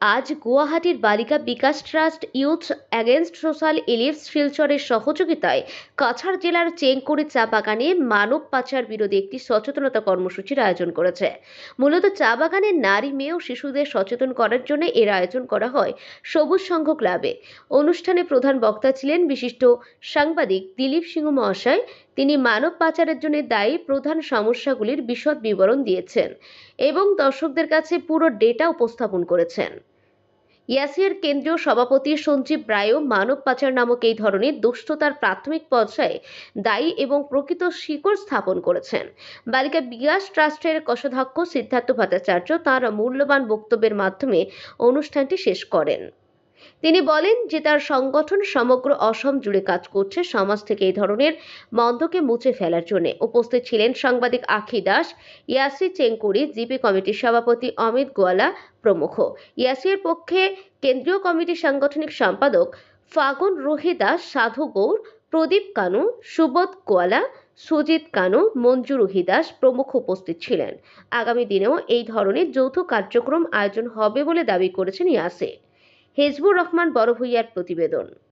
আজ গুয়াহাটির Balika Bikash trust youth against social evils শিলচরের সহযোগিতায় কাছাড় জেলার চেংকুড়ি চা বাগানে মানব পাচার বিরোধী একটি সচেতনতা কর্মসূচির আয়োজন করেছে। মূলত চা বাগানের নারী, মেয়ে ও শিশুদের সচেতন করার জন্য এর আয়োজন করা হয় সবুজ সংঘ ক্লাবে। অনুষ্ঠানে প্রধান বক্তা ছিলেন বিশিষ্ট সাংবাদিক দিলীপ সিংহ মহাশয় তিনি মানব পাচারের জন্য দায়ী প্রধান সমস্যাগুলির বিশদ বিবরণ দিয়েছেন এবং দর্শকদের কাছে পুরো ডেটা উপস্থাপন করেছেন। ইয়াসির কেন্দ্রীয় সভাপতি সঞ্জীব রায়ও মানব পাচার নামক এই ধরনের দুষ্টতার প্রাথমিক পর্যায়ে দায়ী এবং প্রকৃত শিকড় স্থাপন করেছেন। বালিকা বিকাশ ট্রাস্টের কোষাধ্যক্ষ সিদ্ধার্থ ভট্টাচার্য তাঁর মূল্যবান বক্তব্যের মাধ্যমে অনুষ্ঠানটি শেষ করেন। তিনি বলেন যে তার সংগঠন সমগ্র অসম জুড়ে কাজ করছে, সমাজ থেকে এই ধরনের মন্দকে মুছে ফেলার জন্য। উপস্থিত ছিলেন সাংবাদিক আখি দাস ইয়াসি চেঙ্কুরি, জিপি কমিটির সভাপতি অমিত গোয়ালা প্রমুখ। ইয়াসির পক্ষে কেন্দ্রীয় কমিটির সাংগঠনিক সম্পাদক ফাগুন রোহি দাস, সাধু গৌর, প্রদীপ কানু, সুবোধ গোয়ালা, সুজিত কানু, মঞ্জু রোহি দাস প্রমুখ উপস্থিত ছিলেন। আগামী দিনেও এই ধরনের যৌথ কার্যক্রম আয়োজন হবে বলে দাবি করেছেন ইয়াসে হেজবুর রহমান বড়ভূইয়ার প্রতিবেদন।